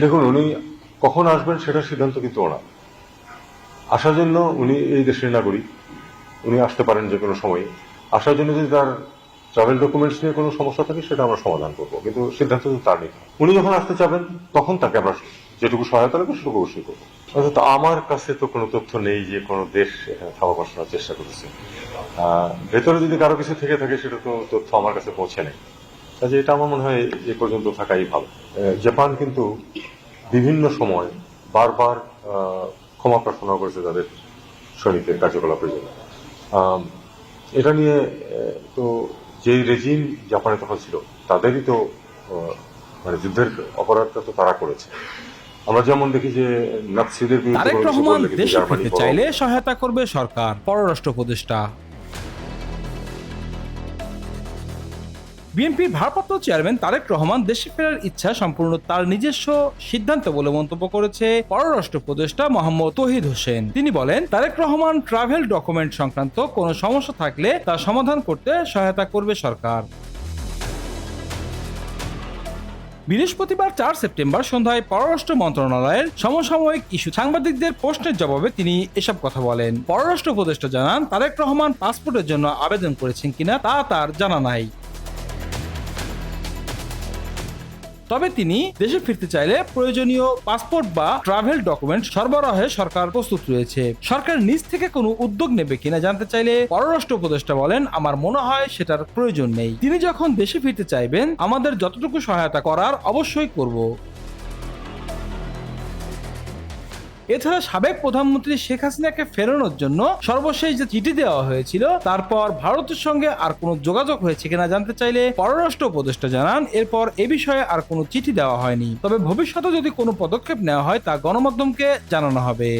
দেখুন, উনি কখন আসবেন সেটার সিদ্ধান্ত কিন্তু ওনার। আসার জন্য উনি এই দেশের নাগরিক, উনি আসতে পারেন যে কোনো সময়। আসার জন্য যদি তার ট্রাভেল ডকুমেন্টস নিয়ে কোনো সমস্যা থাকে, সেটা আমরা সমাধান করব। কিন্তু সিদ্ধান্ত তো তার নেই উনি যখন আসতে চাবেন, তখন তাকে আমরা যেটুকু সহায়তা লাগবে, সেটুকু অবশ্যই করব। অর্থাৎ আমার কাছে তো কোনো তথ্য নেই যে কোনো দেশ এখানে থাবা বসানোর চেষ্টা করেছে ভেতরে যদি কারও কিছু থেকে থাকে, সেটা তো তথ্য আমার কাছে পৌঁছে নেই। কাজে এটা আমার মনে হয় এ পর্যন্ত থাকাই ভালো। জাপান কিন্তু বিভিন্ন সময় বারবার ক্ষমা প্রার্থনা করেছে তাদের সৈনিকদের কার্যকলাপের জন্য। এটা নিয়ে তো যেই রেজিম জাপানে তখন ছিল তাদেরই তো মানে যুদ্ধের অপরাধটা তো তারা করেছে। আমরা যেমন দেখি যে নাৎসিদের বিরুদ্ধে রহমান দেশে ফিরতে চাইলে সহায়তা করবে সরকার পররাষ্ট্র উপদেষ্টা বিএনপির ভারপ্রাপ্ত চেয়ারম্যান তারেক রহমান দেশে ফেরার ইচ্ছা সম্পূর্ণ তার নিজস্ব সিদ্ধান্ত বলে মন্তব্য করেছে পররাষ্ট্র উপদেষ্টা মোহাম্মদ তহিদ হোসেন। তিনি বলেন, তারেক রহমান ট্রাভেল ডকুমেন্ট সংক্রান্ত কোনো সমস্যা থাকলে তা সমাধান করতে সহায়তা করবে সরকার। বৃহস্পতিবার চার সেপ্টেম্বর সন্ধ্যায় পররাষ্ট্র মন্ত্রণালয়ের সমসাময়িক ইস্যু সাংবাদিকদের প্রশ্নের জবাবে তিনি এসব কথা বলেন। পররাষ্ট্র উপদেষ্টা জানান, তারেক রহমান পাসপোর্টের জন্য আবেদন করেছেন কিনা তা তার জানা নাই। তবে তিনি দেশে ফিরতে চাইলে প্রয়োজনীয় পাসপোর্ট বা ট্রাভেল ডকুমেন্ট সরবরাহে সরকার প্রস্তুত রয়েছে। সরকার নিজ থেকে কোনো উদ্যোগ নেবে কিনা জানতে চাইলে পররাষ্ট্র উপদেষ্টা বলেন, আমার মনে হয় সেটার প্রয়োজন নেই। তিনি যখন দেশে ফিরতে চাইবেন, আমাদের যতটুকু সহায়তা করার অবশ্যই করব। এছাড়া সাবেক প্রধানমন্ত্রী শেখ হাসিনাকে ফেরানোর জন্য সর্বশেষ যে চিঠি দেওয়া হয়েছিল, তারপর ভারতের সঙ্গে আর কোনো যোগাযোগ হয়েছে কিনা জানতে চাইলে পররাষ্ট্র উপদেষ্টা জানান। এরপর এ বিষয়ে আর কোনো চিঠি দেওয়া হয়নি। তবে ভবিষ্যতে যদি কোনো পদক্ষেপ নেওয়া হয়, তা গণমাধ্যমকে জানানো হবে।